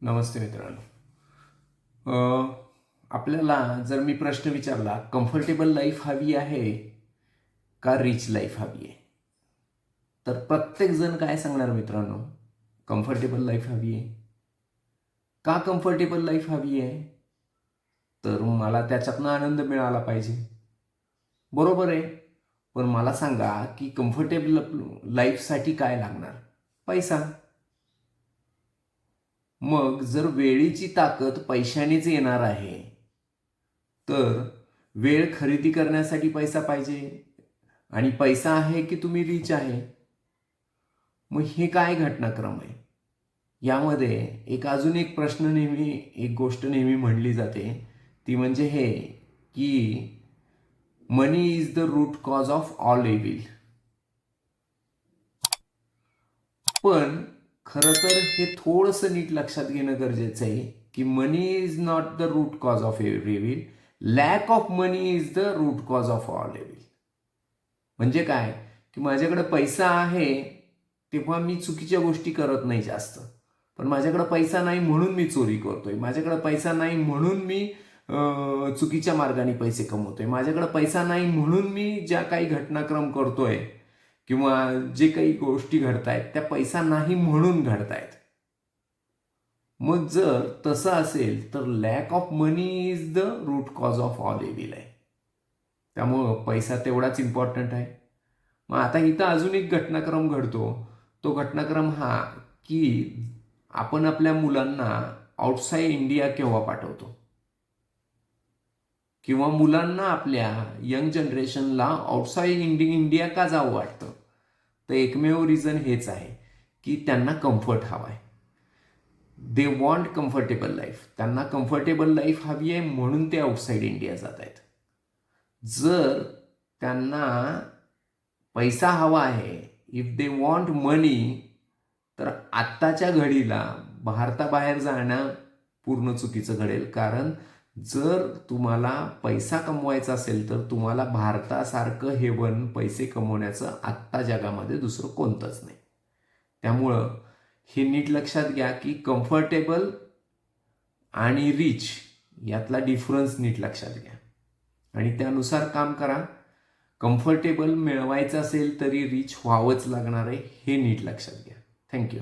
नमस्ते मित्रांनो. आपल्याला जर मी प्रश्न विचारला कम्फर्टेबल लाईफ हवी आहे का रिच लाईफ हवी आहे? तर प्रत्येकजण काय सांगणार मित्रांनो? कम्फर्टेबल लाईफ हवी आहे. का कम्फर्टेबल लाईफ हवी आहे? तर मला त्याच्यातनं आनंद मिळाला पाहिजे. बरोबर आहे. पण मला सांगा की कम्फर्टेबल लाईफसाठी काय लागणार? पैसा. मग जर वेळेची ताकद पैशानेच येणार आहे तर वेळ खरेदी करण्यासाठी पैसा पाहिजे. आणि पैसा आहे की तुम्ही रिच आहे? मग हे काय घटनाक्रम आहे? यामध्ये एक अजून एक प्रश्न नेहमी एक गोष्ट नेहमी म्हणली जाते. ती म्हणजे हे की money is the root cause of all evil पण खरं तर हे थोडंसं नीट लक्षात घेणं गरजेचं आहे की money is not the root cause of every evil lack of money is the root cause of all evil म्हणजे काय? की माझ्याकडे पैसा आहे तेव्हा मी चुकीच्या गोष्टी करत नाही जास्त. पण माझ्याकडे पैसा नाही म्हणून मी चोरी करतोय. माझ्याकडे पैसा नाही म्हणून मी चुकीच्या मार्गाने पैसे कमवतोय. माझ्याकडे पैसा नाही म्हणून मी ज्या काही घटनाक्रम करतोय किंवा जे काही गोष्टी घडतायत त्या पैसा नाही म्हणून घडतायत. मग जर तसं असेल तर lack of money is the root cause of all evil आहे. त्यामुळं पैसा तेवढाच इम्पॉर्टंट आहे. मग आता इथं अजून एक घटनाक्रम घडतो. तो घटनाक्रम हा की आपण आपल्या मुलांना आउटसाईड इंडिया केव्हा पाठवतो? किंवा मुलांना आपल्या यंग जनरेशनला आउटसाईड इंडि इंडिया का जावं वाटतं? तर एकमेव रिझन हेच आहे की त्यांना कम्फर्ट हवा आहे दे वॉन्ट कम्फर्टेबल लाईफ त्यांना कम्फर्टेबल लाईफ हवी आहे म्हणून ते आउटसाईड इंडिया जात आहेत. जर त्यांना पैसा हवा आहे इफ दे वॉन्ट मनी तर आत्ताच्या घडीला भारताबाहेर जाणं पूर्ण चुकीचं घडेल. कारण जर तुम्हाला पैसा कमवायचा असेल तर तुम्हाला भारतासारखं हेवन पैसे कमवण्याचं आत्ता जगामध्ये दुसरं कोणतंच नाही. त्यामुळं हे नीट लक्षात घ्या की कम्फर्टेबल आणि रिच यातला डिफरन्स नीट लक्षात घ्या. आणि त्यानुसार काम करा. कम्फर्टेबल मिळवायचं असेल तरी रिच व्हावंच लागणार आहे हे नीट लक्षात घ्या. थँक्यू